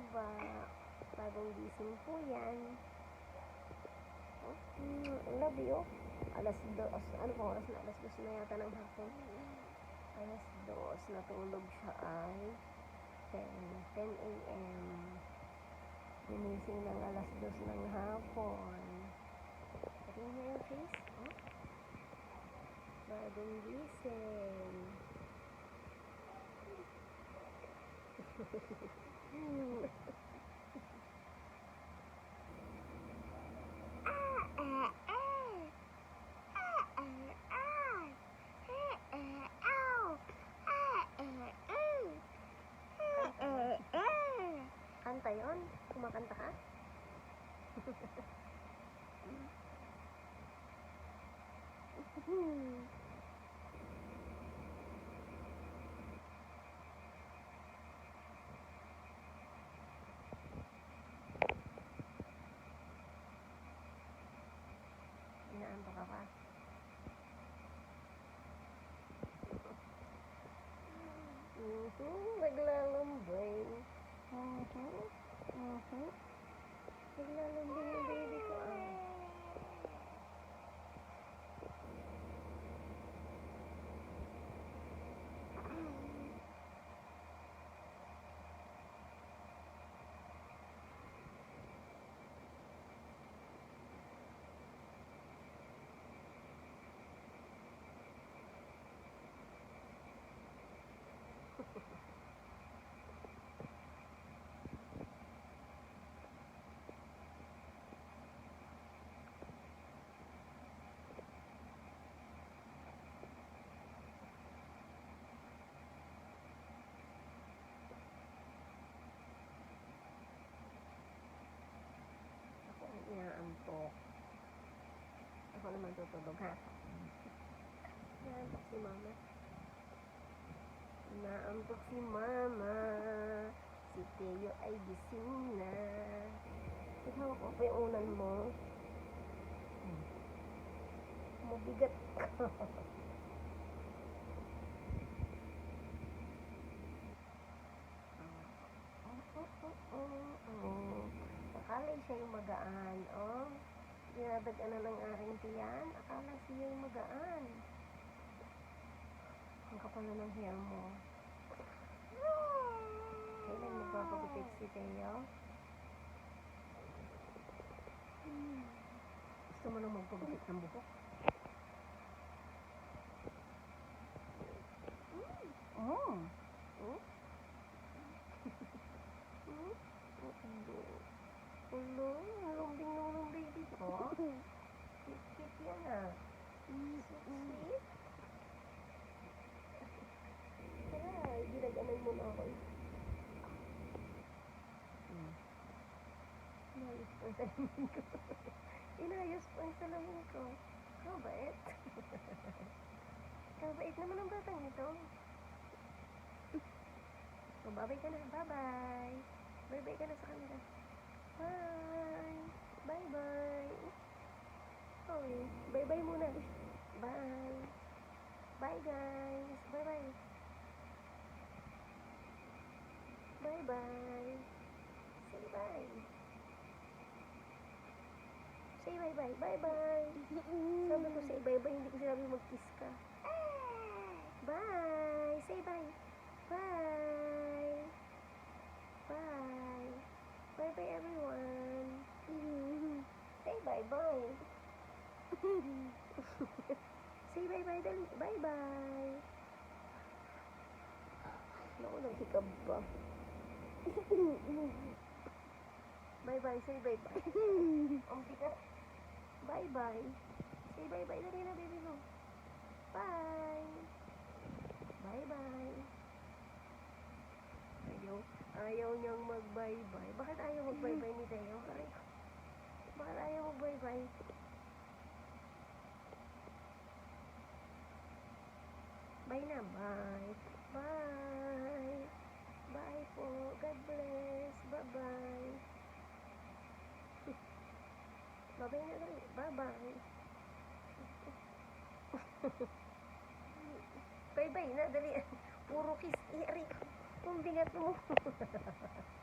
baba. Bagong gising po yan. I love you. Alas dos. Ano po oras na? Alas dos na yata ng hapon. Alas dos. Natulog siya ay 10. 10 a.m. Ginising ng alas dos ng hapon. Tingnan niya yung face. Oh. Bagong gising. Kanta yon? Kumakanta ka? Hmm. Inaanto ka pa? Mhm, naglalambay. Mhm, mhm. Naglalambay yung baby ko ah. Ako ang inaantok. Ako naman tutulog ha. Inaantok si mama. Inaantok si mama. Si Teo ay gising na. Ikaw ko pa yung unan mo. Mabigat ka. Akala siya yung magaan, oh. Dinadagan na ng aking tiyan. Akala siya yung magaan. Ang kapal na ng hair mo. Kailan magpapagupit si Teo? Gusto mo nang magpagupit ng buhok? Mm. Mm. Mm. Hmm? Ulo. Ulo, lumbing ng ng baby ko. Kit-kit yan ah. Sweet. Tara, ako. Hmm. Inayos pa ang salamin ko. Inayos pa ang salamin ko. Kabait. Kabait naman ang batang ito. So, bye-bye ka na. Bye-bye. Bye-bye ka na sa kanila. Bye. Bye-bye. Okay. Bye-bye muna. Bye. Bye, guys. Bye-bye. Bye-bye. Say bye. Say bye-bye. Bye-bye. Sabi ko say bye-bye. Hindi ko sinabi mag-kiss ka. Bye. Say bye. Bye. Bye. Bye bye everyone. Say bye bye. Say bye bye dali. Bye bye. Naku, naghikab ba? Bye bye. Say bye bye. Ang bigat. Bye bye. Say bye bye dali na baby mo. Bye. Bye bye. Ayaw, ayaw niyang mag-bye-bye. Bakit ayaw mag-bye-bye ni Teo? Bakit ayaw mag-bye-bye? Bye na, bye. Bye. Bye po. God bless. Bye-bye. Na dali. Bye-bye. Bye-bye na dali. Puro kiss. Iri. Kung bigat mo.